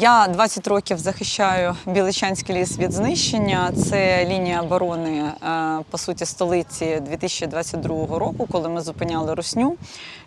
Я 20 років захищаю Біличанський ліс від знищення. Це лінія оборони е, по суті столиці 2022 року, коли ми зупиняли русню.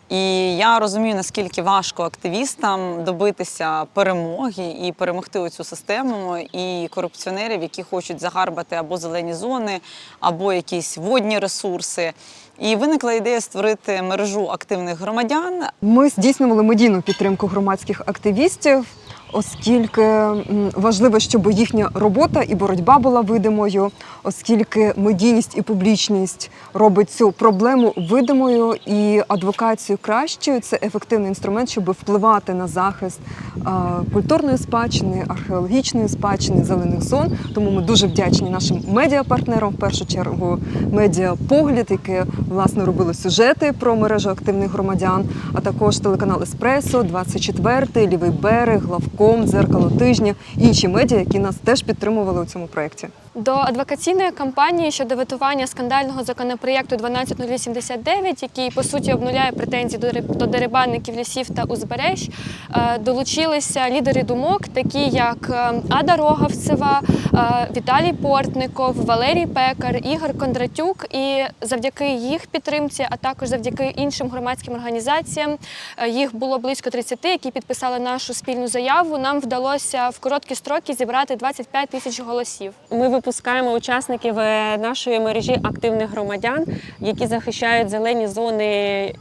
І я розумію, наскільки важко активістам добитися перемоги і перемогти цю систему і корупціонерів, які хочуть загарбати або зелені зони, або якісь водні ресурси. І виникла ідея створити мережу активних громадян, Ми здійснювали медійну підтримку громадських активістів, оскільки важливо, щоб їхня робота і боротьба була видимою, оскільки медійність і публічність робить цю проблему видимою і адвокацію кращою. Це ефективний інструмент, щоб впливати на захист культурної спадщини, археологічної спадщини, зелених зон. Тому ми дуже вдячні нашим медіапартнерам, в першу чергу медіапогляд, яке власне робило сюжети про мережу активних громадян, а також телеканал Еспресо, 24, Лівий берег, Главком, Дзеркало тижня, інші медіа, які нас теж підтримували у цьому проєкті. До адвокаційної кампанії щодо ветування скандального законопроєкту 12089, який по суті обнуляє претензії до риб- дерибанників лісів та узбереж, е, долучилися лідери думок, такі як е, Ада Роговцева, е, Віталій Портников, Валерій Пекар, Ігор Кондратюк. І завдяки їх підтримці, а також завдяки іншим громадським організаціям, їх було близько 30, які підписали нашу спільну заяву. Нам вдалося в короткі строки зібрати 25 тисяч голосів. Ми випускаємо учасників е, нашої мережі активних громадян, які захищають зелені зони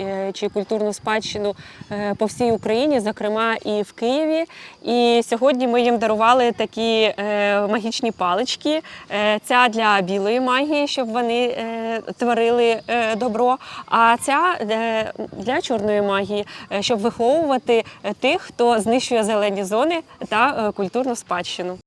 е, чи культурну спадщину е, по всій Україні, зокрема і в Києві. І сьогодні ми їм дарували такі магічні палички. Ця для білої магії, щоб вони творили добро. А ця для чорної магії, щоб виховувати тих, хто знищує зелені зони та культурну спадщину.